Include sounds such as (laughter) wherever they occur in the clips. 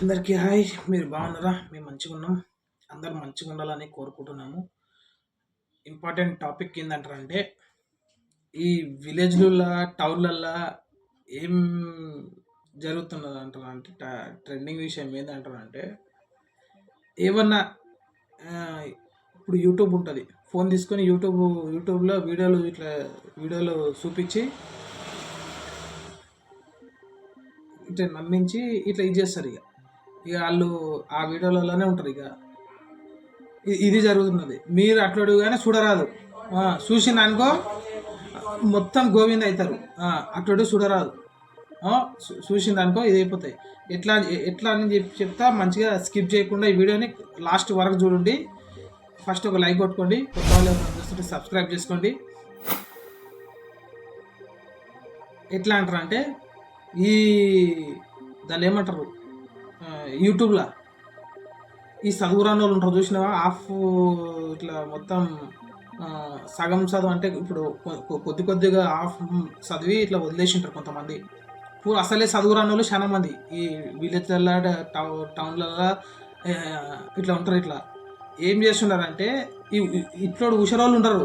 అందరికీ హాయ్. మీరు బాగున్నారా? మేము మంచిగా ఉన్నాం. అందరు మంచిగా ఉండాలని కోరుకుంటున్నాము. ఇంపార్టెంట్ టాపిక్ ఏంటంటారంటే ఈ విలేజ్లల్లో టౌన్లల్లో ఏం జరుగుతున్నది అంటారు అంటే ట్రెండింగ్ విషయం ఏంటంటారంటే ఏమన్నా ఇప్పుడు యూట్యూబ్ ఉంటుంది. ఫోన్ తీసుకొని యూట్యూబ్ యూట్యూబ్లో వీడియోలు ఇట్లా వీడియోలు చూపించి ఇట్లా నమ్మించి ఇట్లా ఇది చేస్తారు ఇక. ఇక వాళ్ళు ఆ వీడియోలలోనే ఉంటారు ఇక. ఇది జరుగుతున్నది. మీరు అట్లాడు కానీ చూడరాదు. చూసిన అనుకో మొత్తం గోవింద అవుతారు. అట్లాడు చూడరాదు. చూసింది అనుకో ఇది అయిపోతాయి. ఎట్లా ఎట్లా అని చెప్పి చెప్తా మంచిగా స్కిప్ చేయకుండా ఈ వీడియోని లాస్ట్ వరకు చూడండి. ఫస్ట్ ఒక లైక్ కొట్టుకోండి. కొత్త వాళ్ళు చూస్తుంటే సబ్స్క్రైబ్ చేసుకోండి. ఎట్లా అంటారు అంటే ఈ దాన్ని ఏమంటారు? యూట్యూబ్లో ఈ చదువురాని వాళ్ళు ఉంటారు చూసినావా? హాఫ్ ఇట్లా మొత్తం సగం చదువు అంటే ఇప్పుడు కొ- కొద్ది కొద్దిగా హాఫ్ చదివి ఇట్లా వదిలేసి ఉంటారు కొంతమంది. ఇప్పుడు అసలే చదువురాని వాళ్ళు చాలా మంది. ఈ విలేజ్లలో టౌ టౌన్లలో ఇట్లా ఉంటారు ఇట్లా. ఏం చేస్తున్నారంటే ఈ ఈ- ఇట్లోడు ఉషరోళ్ళు ఉంటారు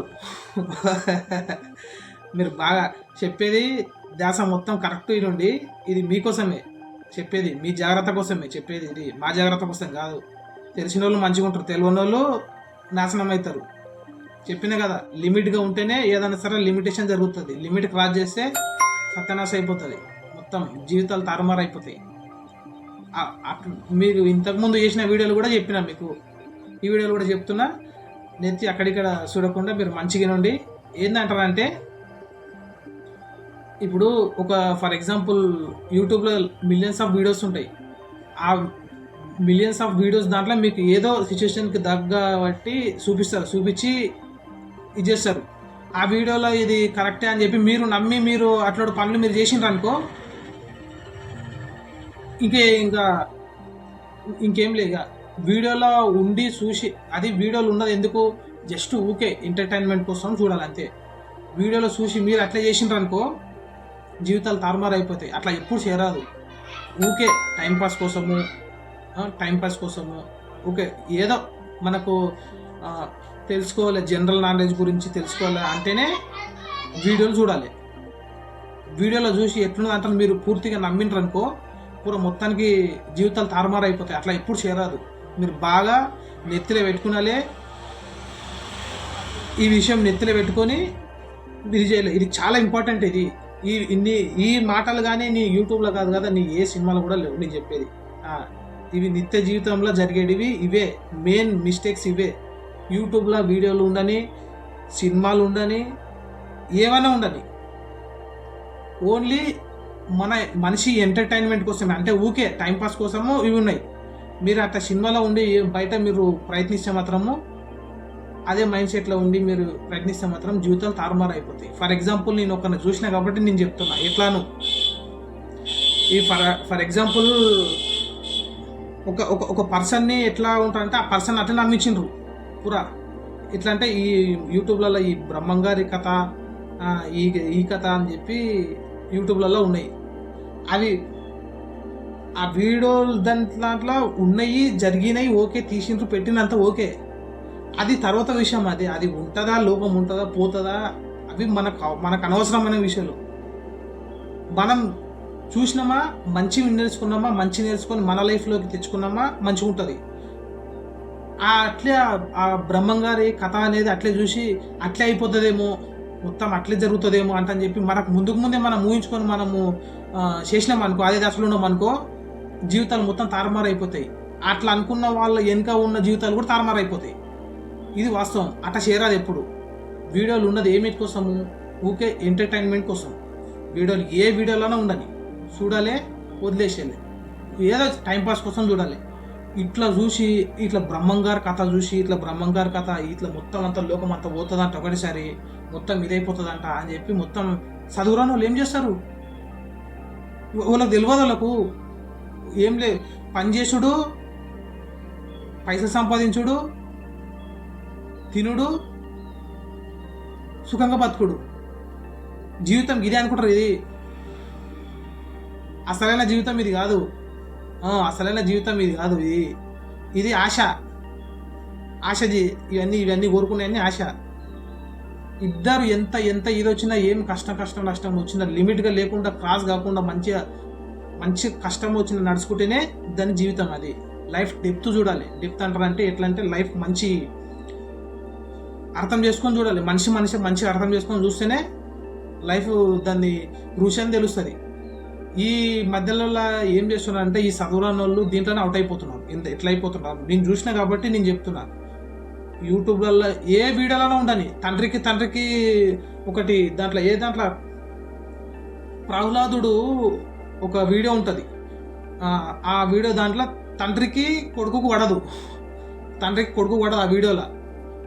(laughs) మీరు బాగా చెప్పేది ధ్యాస మొత్తం కరెక్ట్ నుండి ఇది మీకోసమే. చెప్పేది మీ జాగ్రత్త కోసమే చెప్పేది ఇది. మా జాగ్రత్త కోసం కాదు. తెలిసిన వాళ్ళు మంచిగా ఉంటారు. తెలియని వాళ్ళు నాశనం అవుతారు చెప్పిన కదా లిమిట్గా ఉంటేనే ఏదైనా సరే లిమిటేషన్ జరుగుతుంది. లిమిట్ క్రాస్ చేస్తే సత్యనాశ అయిపోతుంది. మొత్తం జీవితాలు తారుమారు అయిపోతాయి మీరు ఇంతకుముందు చేసిన వీడియోలు కూడా చెప్పిన మీకు. ఈ వీడియోలు కూడా చెప్తున్నా. నెత్తి అక్కడిక్కడ చూడకుండా మీరు మంచిగా నుండి ఏంటంటారంటే ఇప్పుడు ఒక ఫర్ ఎగ్జాంపుల్ యూట్యూబ్లో మిలియన్స్ ఆఫ్ వీడియోస్ ఉంటాయి. ఆ మిలియన్స్ ఆఫ్ వీడియోస్ దాంట్లో మీకు ఏదో సిచ్యువేషన్కి దగ్గ బట్టి చూపిస్తారు చూపించి ఇది చేస్తారు ఆ వీడియోలో ఇది కరెక్టే అని చెప్పి మీరు నమ్మి మీరు అట్లాంటి పనులు మీరు చేసిండ్రు అనుకో ఇంకే ఇంకా ఇంకేం లేదు. ఇక వీడియోలో ఉండి చూసి అది వీడియోలు ఉన్నది ఎందుకు? జస్ట్ ఊకే ఎంటర్టైన్మెంట్ కోసం చూడాలి అంతే వీడియోలో చూసి మీరు అట్లా చేసిండ్రు అనుకో జీవితాలు తారుమారు అయిపోతాయి అట్లా ఎప్పుడు చేరాదు. ఊకే టైంపాస్ కోసము టైంపాస్ కోసము ఓకే ఏదో మనకు తెలుసుకోవాలి జనరల్ నాలెడ్జ్ గురించి తెలుసుకోవాలి అంటేనే వీడియోలు చూడాలి. వీడియోలో చూసి ఎట్లున్నది అంటే మీరు పూర్తిగా నమ్మిండ్రు అనుకో పూర మొత్తానికి జీవితాలు తారుమారు అయిపోతాయి అట్లా ఎప్పుడు చేరాదు. మీరు బాగా నెత్తిలో పెట్టుకునాలే ఈ విషయం నెత్తిలో పెట్టుకొని ఇది చేయలేదు ఇది చాలా ఇంపార్టెంట్ ఇది. ఈ ఇన్ని ఈ మాటలు కానీ నీ యూట్యూబ్లో కాదు కదా నీ ఏ సినిమాలో కూడా లేవు నేను చెప్పేది. ఇవి నిత్య జీవితంలో జరిగేటివి ఇవే మెయిన్ మిస్టేక్స్ ఇవే. యూట్యూబ్లో వీడియోలు ఉండని సినిమాలు ఉండని ఏమైనా ఉండని. ఓన్లీ మన మనిషి ఎంటర్టైన్మెంట్ కోసమే అంటే ఊకే టైంపాస్ కోసము ఇవి ఉన్నాయి. మీరు అట్లా సినిమాలో ఉండి బయట మీరు ప్రయత్నిస్తే మాత్రము అదే మైండ్ సెట్లో ఉండి మీరు ప్రయత్నిస్తే మాత్రం జీవితాలు తారుమారు అయిపోతాయి ఫర్ ఎగ్జాంపుల్ నేను ఒకరిని చూసిన కాబట్టి నేను చెప్తున్నా. ఎట్లాను? ఈ ఫర్ ఫర్ ఎగ్జాంపుల్ ఒక ఒక ఒక పర్సన్ని ఎట్లా ఉంటారంటే ఆ పర్సన్ అట్లా నమ్మించిండ్రు. పురా. ఎట్లా అంటే ఈ యూట్యూబ్లలో ఈ బ్రహ్మంగారి కథ ఈ ఈ కథ అని చెప్పి యూట్యూబ్లలో ఉన్నాయి. అవి ఆ వీడియోలు దాంట్లో ఉన్నాయి జరిగినాయి ఓకే తీసిండ్రు పెట్టినంత ఓకే. అది తర్వాత విషయం అది. అది ఉంటుందా లోపం ఉంటుందా పోతుందా? అవి మనకు మనకు అనవసరమైన విషయాలు. మనం చూసినామా మంచి నేర్చుకున్నామా మంచి నేర్చుకొని మన లైఫ్లోకి తెచ్చుకున్నామా మంచిగా ఉంటుంది. ఆ అట్లే ఆ- బ్రహ్మంగారి కథ అనేది అట్లే చూసి అట్లే అయిపోతుందేమో మొత్తం అట్లే జరుగుతుందేమో అంటని చెప్పి మనకు ముందుకు ముందే మనం ఊహించుకొని మనము చేసినాం అనుకో అదే దశలో ఉన్నాం అనుకో జీవితాలు మొత్తం తారుమారు అయిపోతాయి అట్లా అనుకున్న వాళ్ళ వెనుక ఉన్న జీవితాలు కూడా తారుమారు అయిపోతాయి ఇది వాస్తవం. అట్లా చేరాలి ఎప్పుడు? వీడియోలు ఉన్నది ఏమిటి కోసము ఊకే ఎంటర్టైన్మెంట్ కోసం. వీడియోలు ఏ వీడియోలోనే ఉండని. చూడాలి వదిలేసేయాలి ఏదో టైంపాస్ కోసం చూడాలి. ఇట్లా చూసి ఇట్లా బ్రహ్మంగారు కథ చూసి ఇట్లా బ్రహ్మంగారు కథ ఇట్లా మొత్తం అంత లోకం అంతా పోతుందంట ఒకటిసారి మొత్తం ఇదైపోతుందంట అని చెప్పి మొత్తం చదువురాని వాళ్ళు ఏం చేస్తారు? వాళ్ళకి తెలియదు వాళ్ళకు. ఏం లే పని చేసుడు పైసలు సంపాదించుడు తినుడు సుఖంగా బతుకుడు. జీవితం ఇదే అనుకుంటారు ఇది. అసలైన జీవితం ఇది కాదు. అసలైన జీవితం ఇది కాదు ఇది. ఇది ఆశ. ఆశ జీ- ఇవన్నీ ఇవన్నీ కోరుకునేవన్నీ ఆశ. ఇద్దరు ఎంత ఎంత ఇది వచ్చినా ఏం కష్టం కష్టం నష్టం వచ్చినా లిమిట్గా లేకుండా క్రాస్ కాకుండా మంచిగా మంచి కష్టం వచ్చిన నడుచుకుంటేనే దాని జీవితం అది. లైఫ్ డెప్త్ చూడాలి. డెప్త్ అంటారంటే ఎట్లా అంటే లైఫ్ మంచి అర్థం చేసుకొని చూడాలి. మనిషి మనిషి మంచిగా అర్థం చేసుకొని చూస్తేనే లైఫ్ దాన్ని రుచి తెలుస్తుంది. ఈ మధ్యలో ఏం చేస్తున్నారు అంటే ఈ చదువురాని వాళ్ళు దీంట్లోనే అవుట్ అయిపోతున్నారు. ఎంత ఎట్లా అయిపోతున్నారు? నేను చూసిన కాబట్టి నేను చెప్తున్నా. యూట్యూబ్లలో ఏ వీడియోలలో ఉండని తండ్రికి తండ్రికి ఒకటి దాంట్లో ఏ దాంట్లో? ప్రహ్లాదుడు ఒక వీడియో ఉంటుంది. ఆ వీడియో దాంట్లో తండ్రికి కొడుకుకు పడదు. తండ్రికి కొడుకు పడదు ఆ వీడియోలో.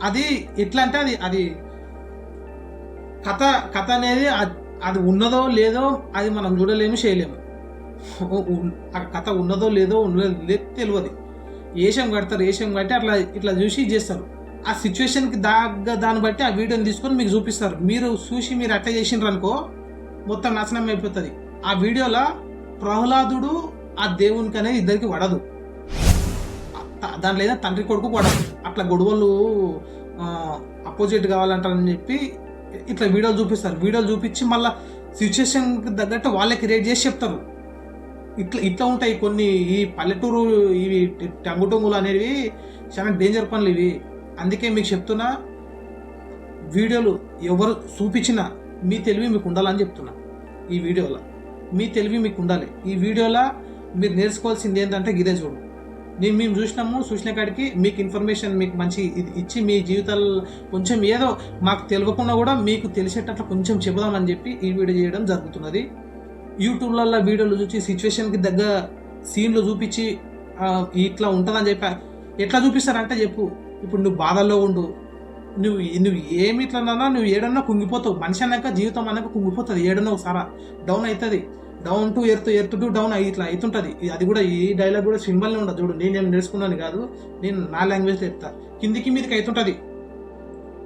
అది ఎట్లా అంటే అది అది కథ కథ అనేది అది ఉన్నదో లేదో అది మనం చూడలేము చేయలేము. ఆ కథ ఉన్నదో లేదో ఉండలేదు లేదో తెలియదు ఏషం కడతారు ఏషం కట్టి అట్లా ఇట్లా చూసి చేస్తారు. ఆ సిచ్యువేషన్కి దగ్గ దాన్ని బట్టి ఆ వీడియోని తీసుకొని మీకు చూపిస్తారు. మీరు చూసి మీరు అట్లా చేసినారు అనుకో మొత్తం నాశనం అయిపోతుంది. ఆ వీడియోలో ప్రహ్లాదుడు ఆ దేవునికి అనేది ఇద్దరికి పడదు దాంట్లో ఏదో తండ్రి కొడుకు కూడా అట్లా గొడవలు అపోజిట్ కావాలంటారని చెప్పి ఇట్లా వీడియోలు చూపిస్తారు. వీడియోలు చూపించి మళ్ళీ సిచ్యువేషన్కి తగ్గట్టు వాళ్ళే క్రియేట్ చేసి చెప్తారు. ఇట్లా ఇట్లా ఉంటాయి కొన్ని ఈ పల్లెటూరు ఇవి టంగుటొంగులు అనేవి చాలా డేంజర్ పనులు ఇవి. అందుకే మీకు చెప్తున్నా వీడియోలు ఎవరు చూపించినా మీ తెలివి మీకు ఉండాలని చెప్తున్నా ఈ వీడియోలో. మీ తెలివి మీకు ఉండాలి. ఈ వీడియోలో మీరు నేర్చుకోవాల్సింది ఏంటంటే ఇదే చూడు. నేను మేము చూసినాము చూసిన కాడికి మీకు ఇన్ఫర్మేషన్ మీకు మంచి ఇది ఇచ్చి మీ జీవితాలు కొంచెం ఏదో మాకు తెలియకుండా కూడా మీకు తెలిసేటట్లు కొంచెం చెబుదామని చెప్పి ఈ వీడియో చేయడం జరుగుతున్నది. యూట్యూబ్లలో వీడియోలు చూసి సిచ్యువేషన్కి దగ్గర సీన్లు చూపించి ఇట్లా ఉంటుందని చెప్పి ఎట్లా చూపిస్తారంటే చెప్పు. ఇప్పుడు నువ్వు బాధల్లో ఉండు. నువ్వు నువ్వు ఏమి ఇట్లన్నా నువ్వు ఏడన్నా కుంగిపోతావు. మనిషి అన్నాక జీవితం అన్నాక కుంగిపోతుంది. ఏడన్నా ఒకసారి డౌన్ అవుతుంది. Down to earth earth to down ఇట్లా అవుతుంటుంది అది కూడా ఈ డైలాగ్ కూడా సింబల్నే ఉండదు చూడు. నేను నేను నేర్చుకున్నాను కాదు. నేను నా లాంగ్వేజ్లో చెప్తా. కిందికి మీదకి అవుతుంటుంది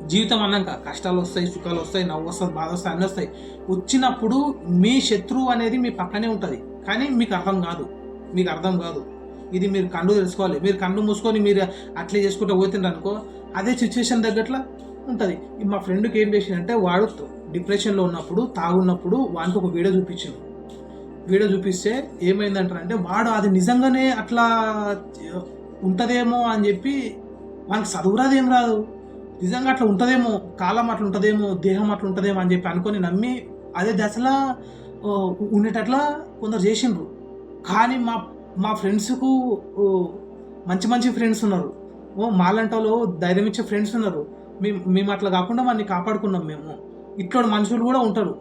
జీవితం అన్నాక కష్టాలు వస్తాయి సుఖాలు వస్తాయి నవ్వు వస్తుంది బాధ వస్తాయి అన్నీ వస్తాయి. వచ్చినప్పుడు మీ శత్రువు అనేది మీ పక్కనే ఉంటుంది. కానీ మీకు అర్థం కాదు. మీకు అర్థం కాదు. ఇది మీరు కళ్ళు తెలుసుకోవాలి. మీరు కళ్ళు మూసుకొని మీరు అట్లే చేసుకుంటూ పోతుండ్రు అనుకో అదే సిచ్యువేషన్ తగ్గట్లా ఉంటుంది. మా ఫ్రెండ్కి ఏం చేసిందంటే వాడు డిప్రెషన్లో ఉన్నప్పుడు తాగున్నప్పుడు వానికి ఒక వీడియో చూపించింది వీడియో చూపిస్తే ఏమైందంటారంటే వాడు అది నిజంగానే అట్లా ఉంటుందేమో అని చెప్పి వానికి చదువురాదు ఏం రాదు. నిజంగా అట్లా ఉంటుందేమో కాలం అట్లా ఉంటుందేమో దేహం అట్లా ఉంటుందేమో అని చెప్పి అనుకొని నమ్మి అదే దశలో ఉండేటట్లా కొందరు చేసిండ్రు. కానీ మా మా ఫ్రెండ్స్కు మంచి మంచి ఫ్రెండ్స్ ఉన్నారు. ఓ మాలంటలో వాళ్ళు ధైర్యం ఇచ్చే ఫ్రెండ్స్ ఉన్నారు. మేము మేము అట్లా కాకుండా వాడిని కాపాడుకున్నాం మేము. ఇట్లాంటి మనుషులు కూడా ఉంటారు.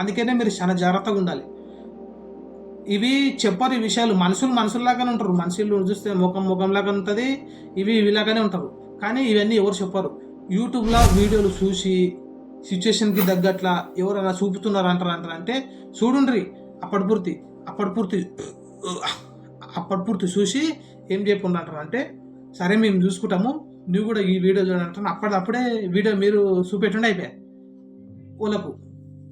అందుకనే మీరు చాలా జాగ్రత్తగా ఉండాలి. ఇవి చెప్పరు ఈ విషయాలు మనుషులు మనుషుల్లాగానే ఉంటారు. మనుషులు చూస్తే ముఖం ముఖంలాగా ఉంటుంది ఇవి ఇవిలాగానే ఉంటారు. కానీ ఇవన్నీ ఎవరు చెప్పరు. యూట్యూబ్లో వీడియోలు చూసి సిచ్యువేషన్కి తగ్గట్ల ఎవరైనా చూపుతున్నారు అంటారు అంటారు అంటే చూడుండ్రి అప్పటి పూర్తి అప్పటి పూర్తి అప్పటి పూర్తి చూసి ఏం చేయకుండా అంటారు అంటే సరే మేము చూసుకుంటాము నువ్వు కూడా ఈ వీడియో చూడాలంటాను అప్పటిదప్పుడే వీడియో మీరు చూపెట్టండి అయిపోయా వాళ్ళకు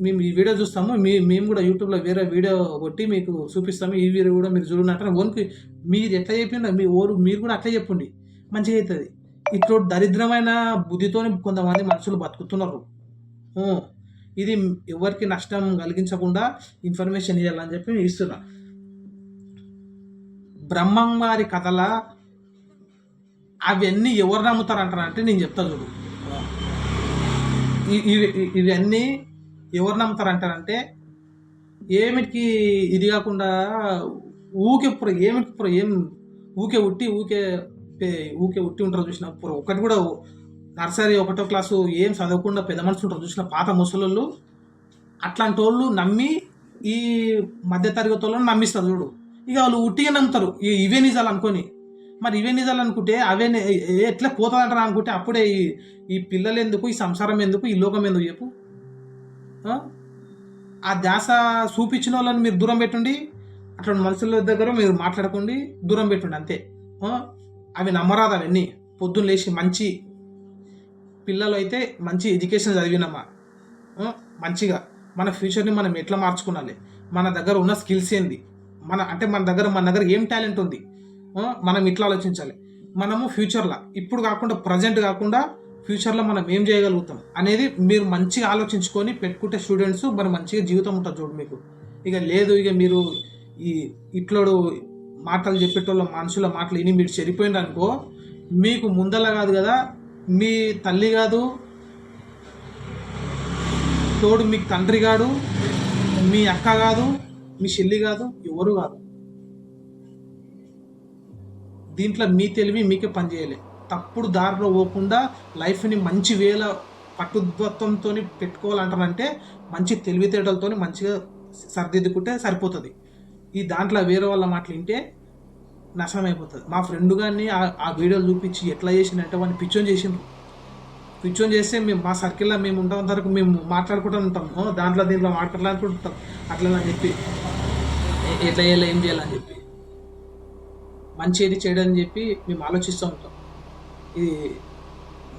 మేము ఈ వీడియో చూస్తాము మీ మేము కూడా యూట్యూబ్లో వేరే వీడియో కొట్టి మీకు చూపిస్తాము. ఈ వీడియో కూడా మీరు చూడండి ఓన్కి మీరు ఎట్లా చెప్పిండో మీ ఓరు మీరు కూడా అట్లా చెప్పండి. మంచిగా అవుతుంది. ఇట్లా దరిద్రమైన బుద్ధితో కొంతమంది మనుషులు బతుకుతున్నారు. ఇది ఎవరికి నష్టం కలిగించకుండా ఇన్ఫర్మేషన్ ఇవ్వాలని చెప్పి ఇస్తున్నా. బ్రహ్మం వారి కథల అవన్నీ ఎవరు నమ్ముతారంటారంటే నేను చెప్తా చూడు. ఇవి- ఇవన్నీ ఎవరు నమ్ముతారంటారంటే ఏమిటికి ఇది కాకుండా ఊకే ఇప్పుడు ఏమిటికి ఇప్పుడు ఏం ఊకే ఉట్టి ఊకే పే- ఊకే ఉట్టి ఉంటారు చూసిన ఇప్పుడు ఒకటి కూడా నర్సరీ ఒకటో క్లాసు ఏం చదవకుండా పెద్ద మనుషులు ఉంటారు చూసిన పాత ముసలోళ్ళు అట్లాంటి వాళ్ళు నమ్మి ఈ మధ్య తరగతి వాళ్ళని నమ్మిస్తారు చూడు. ఇక వాళ్ళు ఉట్టిగా నమ్ముతారు. ఇవే నిజాలు అనుకొని. మరి ఇవే నిజాలు అనుకుంటే అవే ఎట్లా పోతుందంటారా అనుకుంటే అప్పుడే ఈ పిల్లలు ఎందుకు ఈ సంసారం ఎందుకు ఈ లోకం ఎందుకు చెప్పు. ఆ? ధ్యాస చూపించిన వాళ్ళని మీరు దూరం పెట్టండి అటువంటి మనుషుల దగ్గర మీరు మాట్లాడకండి దూరం పెట్టండి అంతే. అవి నమ్మరాదు అవన్నీ. పొద్దున్న లేచి మంచి పిల్లలు అయితే మంచి ఎడ్యుకేషన్ చదివినమ్మా. మంచిగా. మన ఫ్యూచర్ని మనం ఎట్లా మార్చుకోవాలి మన దగ్గర ఉన్న స్కిల్స్ ఏంది? మన అంటే మన దగ్గర మన దగ్గర ఏం టాలెంట్ ఉంది? మనం ఇట్లా ఆలోచించాలి. మనము ఫ్యూచర్లో. ఇప్పుడు కాకుండా ప్రజెంట్ కాకుండా ఫ్యూచర్లో మనం ఏం చేయగలుగుతాం అనేది మీరు మంచిగా ఆలోచించుకొని పెట్టుకుంటే స్టూడెంట్స్ మరి మంచిగా జీవితం ఉంటుంది చూడు మీకు. ఇక లేదు ఇక మీరు ఈ ఇట్లోడు మాటలు చెప్పేటోళ్ళ మనుషుల మాటలు విని మీరు చెడిపోయింది అనుకో మీకు ముందల కాదు కదా మీ తల్లి కాదు తోడు మీకు తండ్రి కాదు మీ అక్క కాదు మీ చెల్లి కాదు ఎవరు కాదు. దీంట్లో మీ తెలివి మీకే పనిచేయాలి. తప్పుడు దారిలో పోకుండా లైఫ్ని మంచి వేల పట్టుదత్వంతో పెట్టుకోవాలంటారంటే మంచి తెలివితేటలతో మంచిగా సరిదిద్దుకుంటే సరిపోతుంది. ఈ దాంట్లో వేరే వాళ్ళ మాటలు వింటే నాశనం అయిపోతుంది మా ఫ్రెండ్ గారిని ఆ- వీడియోలు చూపించి ఎట్లా చేసిందంటే వాడిని పిచ్చోని చేసిండ్రు. పిచ్చోని చేస్తే మేము మా సర్కిల్లో మేము ఉంటాం వరకు మేము మాట్లాడుకుంటూ ఉంటాం. దాంట్లో దీంట్లో మాట్లాడుకుంటుంటాం అట్లా అని చెప్పి. ఎట్లా చేయాలి ఏం చేయాలని చెప్పి. మంచి ఏది చేయడం అని చెప్పి మేము ఆలోచిస్తూ ఉంటాం. ఇది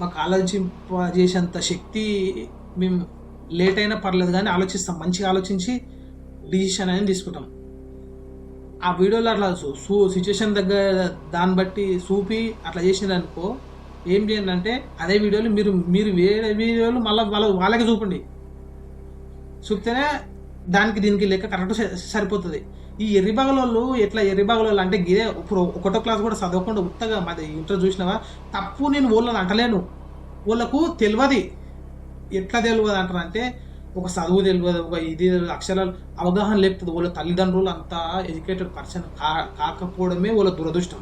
మాకు ఆలోచింప చేసేంత శక్తి మేము లేట్ అయినా పర్లేదు కానీ ఆలోచిస్తాం. మంచిగా ఆలోచించి డిసిషన్ అనేది తీసుకుంటాం. ఆ వీడియోలో అట్లా సూ సిచ్యువేషన్ దగ్గర దాన్ని బట్టి చూపి అట్లా చేసినారనుకో ఏం చేయండి అంటే అదే వీడియోలు మీరు మీరు వేరే వీడియోలు మళ్ళీ వాళ్ళ వాళ్ళకి చూపండి. చూపితేనే దానికి దీనికి లెక్క కరెక్ట్ సరిపోతుంది. ఈ ఎర్రిబాగలోళ్ళు ఎట్లా ఎర్రిబాగలోళ్ళు అంటే గిరే ఇప్పుడు ఒకటో క్లాస్ కూడా చదవకుండా ఉత్తగా మాది ఇంటర్ చూసినావా? తప్పు నేను వాళ్ళని అంటలేను. వాళ్ళకు తెలియదు ఎట్లా తెలియదు అంటారు అంటే ఒక చదువు తెలియదు ఒక ఇది అక్షరాలు అవగాహన లేపుతుంది. వాళ్ళ తల్లిదండ్రులు అంతా ఎడ్యుకేటెడ్ పర్సన్ కా కాకపోవడమే వాళ్ళ దురదృష్టం.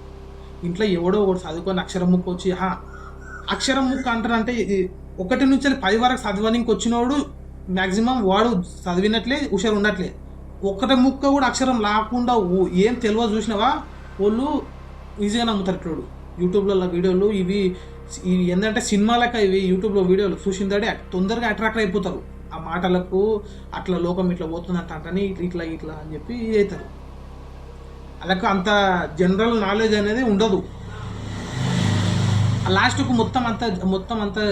ఇంట్లో ఎవడో ఒకటి చదువుకొని అక్షరం ముక్కు వచ్చి "హా, అక్షరం ముక్కు అంటారంటే ఒకటి నుంచి పది వరకు చదవడానికి వచ్చినోడు మ్యాక్సిమం వాడు చదివినట్లే హుషారు ఉండట్లే ఒక్కటే ముక్క కూడా అక్షరం లేకుండా ఏం తెలియదు చూసినావా? వాళ్ళు ఈజీగా నమ్ముతారు ఇట్లాడు యూట్యూబ్లలో వీడియోలు ఇవి ఇవి ఏంటంటే సినిమాలకు ఇవి యూట్యూబ్లో వీడియోలు చూసిందంటే తొందరగా అట్రాక్ట్ అయిపోతారు. ఆ మాటలకు అట్లా లోకం ఇట్లా పోతుందంట అంటని ఇట్లా ఇట్లా అని చెప్పి అవుతారు అలాగే అంత జనరల్ నాలెడ్జ్ అనేది ఉండదు. లాస్ట్కు మొత్తం అంత మొత్తం అంతా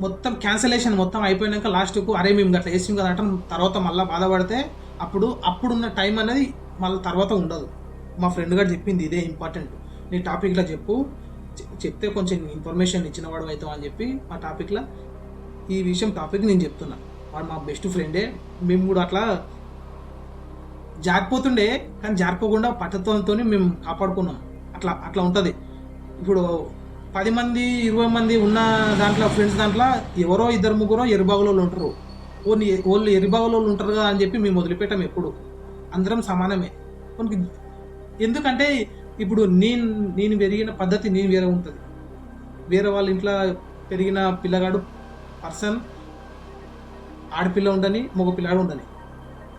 మొత్తం క్యాన్సలేషన్ మొత్తం అయిపోయినాక లాస్ట్కు అరే మేము గట్లా వేసాం కదా అంటే తర్వాత మళ్ళీ బాధపడితే అప్పుడు అప్పుడున్న టైం అనేది మళ్ళీ తర్వాత ఉండదు. మా ఫ్రెండ్ గారు చెప్పింది ఇదే ఇంపార్టెంట్ నీ టాపిక్లో చెప్పు. చెప్తే కొంచెం ఇన్ఫర్మేషన్ ఇచ్చిన వాడు అవుతావు అని చెప్పి మా టాపిక్లో ఈ విషయం టాపిక్ నేను చెప్తున్నా. వాడు మా బెస్ట్ ఫ్రెండే మేము కూడా అట్లా జారిపోతుండే కానీ జారిపోకుండా పట్టత్వంతో మేము కాపాడుకున్నాం. అట్లా అట్లా ఉంటుంది. ఇప్పుడు పది మంది ఇరవై మంది ఉన్న దాంట్లో ఫ్రెండ్స్ దాంట్లో ఎవరో ఇద్దరు ముగ్గురో ఎరుబాగులో ఉంటారు. ఓన్లీ వాళ్ళు ఎరుబాగులో ఉంటారు కదా అని చెప్పి మేము వదిలిపెట్టాం ఎప్పుడు. అందరం సమానమే. ఎందుకంటే ఇప్పుడు నేను నేను పెరిగిన పద్ధతి నేను వేరే ఉంటుంది. వేరే వాళ్ళ ఇంట్లో పెరిగిన పిల్లగాడు పర్సన్ ఆడపిల్ల ఉండని మగ పిల్లగాడు ఉండని.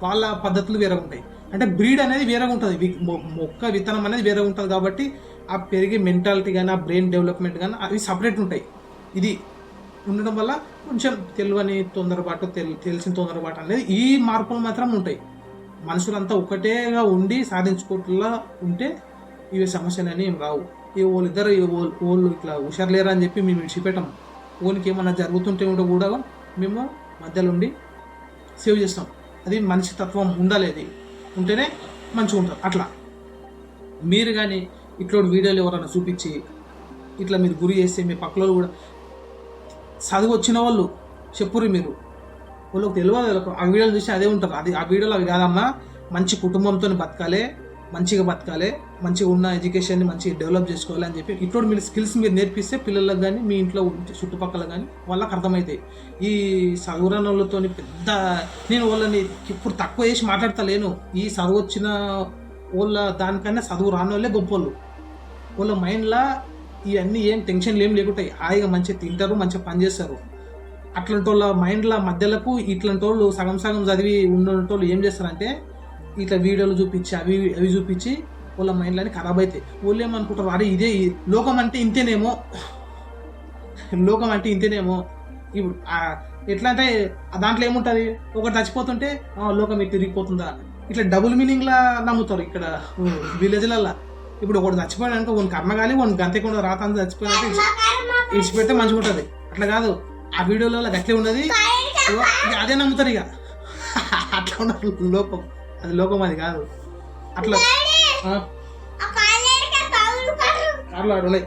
వాళ్ళ పద్ధతులు వేరే ఉంటాయి. అంటే బ్రీడ్ అనేది వేరేగా ఉంటుంది. వి- మొక్క విత్తనం అనేది వేరేగా ఉంటుంది కాబట్టి ఆ పెరిగే మెంటాలిటీ కానీ ఆ బ్రెయిన్ డెవలప్మెంట్ కానీ అవి సపరేట్ ఉంటాయి. ఇది ఉండడం వల్ల కొంచెం తెలివని తొందరపాటు తెల్ తెలిసిన తొందరపాటు అనేది ఈ మార్పులు మాత్రం ఉంటాయి. మనుషులంతా ఒకటేగా ఉండి సాధించుకోవట్లా ఉంటే ఇవి సమస్యలు అనేవి ఏం రావు. ఈ వాళ్ళిద్దరు ఈ వాళ్ళు ఇట్లా హుషారులేరా అని చెప్పి మేము విడిచిపెట్టాము ఓనికి ఏమన్నా జరుగుతుంటే ఉంటే కూడా మేము మధ్యలో ఉండి సేవ్ చేస్తాం. అది మనిషి తత్వం ఉండాలి అది. ఉంటేనే మంచిగా ఉంటుంది అట్లా. మీరు కానీ ఇట్లా వీడియోలు ఎవరైనా చూపించి ఇట్లా మీరు గురి చేస్తే మీ పక్కలో కూడా చదువు వచ్చిన వాళ్ళు చెప్పుర్రి మీరు. వాళ్ళకి తెలియదు వాళ్ళకు. ఆ వీడియోలు చూసి అదే ఉంటుంది. అది ఆ వీడియోలో అవి కాదమ్మా. మంచి కుటుంబంతో బతకాలి. మంచిగా బతకాలి మంచిగా ఉన్న ఎడ్యుకేషన్ని మంచిగా డెవలప్ చేసుకోవాలి అని చెప్పి ఇప్పుడు మీరు స్కిల్స్ మీరు నేర్పిస్తే పిల్లలకు కానీ మీ ఇంట్లో చుట్టుపక్కల కానీ వాళ్ళకి అర్థమవుతాయి ఈ చదువురాని పెద్ద నేను వాళ్ళని ఇప్పుడు తక్కువ చేసి మాట్లాడతలేను. ఈ చదువు వచ్చిన వాళ్ళ దానికన్నా చదువు రాని వాళ్ళే గొప్ప వాళ్ళు వాళ్ళ మైండ్లో ఇవన్నీ ఏం టెన్షన్లు ఏం లేకుంటాయి హాయిగా మంచిగా తింటారు మంచిగా పని చేస్తారు. అట్లాంటి వాళ్ళ మైండ్ల మధ్యలకు ఇట్లాంటి వాళ్ళు సగం సగం చదివి ఉన్న వాళ్ళు ఏం చేస్తారంటే ఇట్లా వీడియోలు చూపించి అవి అవి చూపించి వాళ్ళ మైండ్లని ఖరాబ్ అవుతాయి వాళ్ళు ఏమనుకుంటారు? అరే ఇదే లోకం అంటే ఇంతేనేమో. లోకం అంటే ఇంతేనేమో. ఇప్పుడు ఎట్లా అంటే దాంట్లో ఏముంటుంది? ఒకటి చచ్చిపోతుంటే లోకం ఇటు తిరిగిపోతుందా? ఇట్లా డబుల్ మీనింగ్లా నమ్ముతారు ఇక్కడ విలేజ్లల్లో ఇప్పుడు ఒకటి చచ్చిపోయాక కొన్ని కర్మ కానీ కొన్ని గంతకుండా రాత అంతా చచ్చిపోయినట్టు ఇడిచిపెడితే మంచిగా ఉంటుంది. అట్లా కాదు. ఆ వీడియోలలో గట్లే ఉన్నది. ఇక అదే నమ్ముతారు ఇక. (laughs) అట్లా ఉన్న లోపం అది లోపం అది కాదు. అట్లా. కార్లు ఆడున్నాయి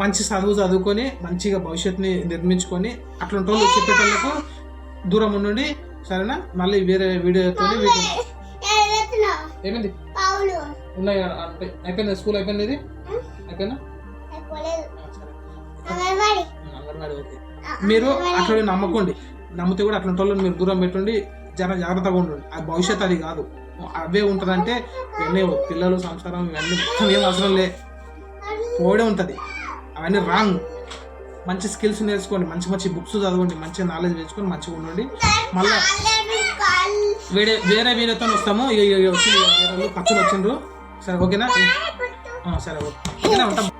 మంచి చదువు చదువుకొని మంచిగా భవిష్యత్తుని నిర్మించుకొని అట్లాంటి వాళ్ళు చెప్పేటోళ్ళకు దూరం ఉండండి. సరేనా? మళ్ళీ వేరే వీడియోతో ఏమైంది? ఉన్నాయి అయిపోయింది? స్కూల్ అయిపోయింది ఇది? అయిపోయిందా? మీరు అట్లా నమ్మకండి. నమ్మితే కూడా అట్లాంటి వాళ్ళని మీరు దూరం పెట్టండి. జర జాగ్రత్తగా ఉండండి. అది భవిష్యత్తు అది కాదు. అవే ఉంటుందంటే ఇవన్నీ పిల్లలు సంసారం ఇవన్నీ మొత్తం ఏం అవసరం లే. పోవడే ఉంటుంది. అవన్నీ రాంగ్. మంచి స్కిల్స్ నేర్చుకోండి. మంచి మంచి బుక్స్ చదవండి. మంచి నాలెడ్జ్ నేర్చుకొని మంచిగా ఉండండి. మళ్ళీ వేరే వేరే వీడియోతో వస్తాము. వచ్చి వేరే వచ్చిండ్రు. సరే ఓకేనా? సరే ఓకే. ఉంటాం.